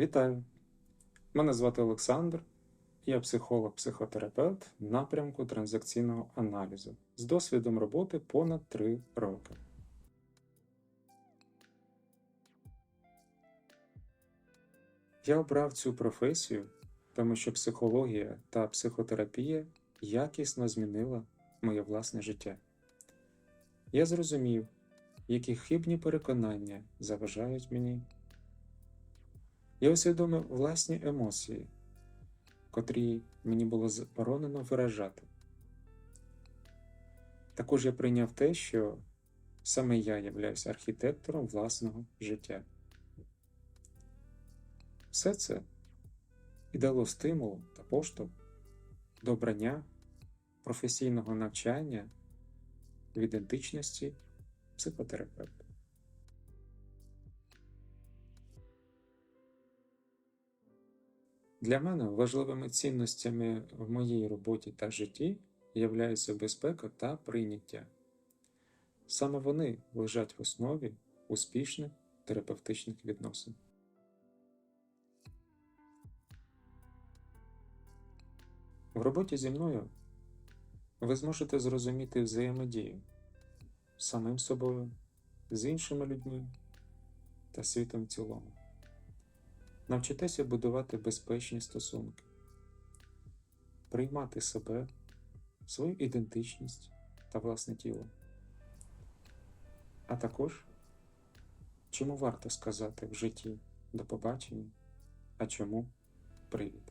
Вітаю! Мене звати Олександр, я психолог-психотерапевт напрямку транзакційного аналізу з досвідом роботи понад 3 роки. Я обрав цю професію, тому що психологія та психотерапія якісно змінила моє власне життя. Я зрозумів, які хибні переконання заважають мені. Я усвідомив власні емоції, котрі мені було заборонено виражати. Також я прийняв те, що саме я являюся архітектором власного життя. Все це і дало стимул та поштовх до обрання професійного навчання в ідентичності психотерапевта. Для мене важливими цінностями в моїй роботі та житті являються безпека та прийняття. Саме вони лежать в основі успішних терапевтичних відносин. В роботі зі мною ви зможете зрозуміти взаємодію з самим собою, з іншими людьми та світом в цілому. Навчитеся будувати безпечні стосунки, приймати себе, свою ідентичність та власне тіло. А також, чому варто сказати в житті до побачення, а чому привід.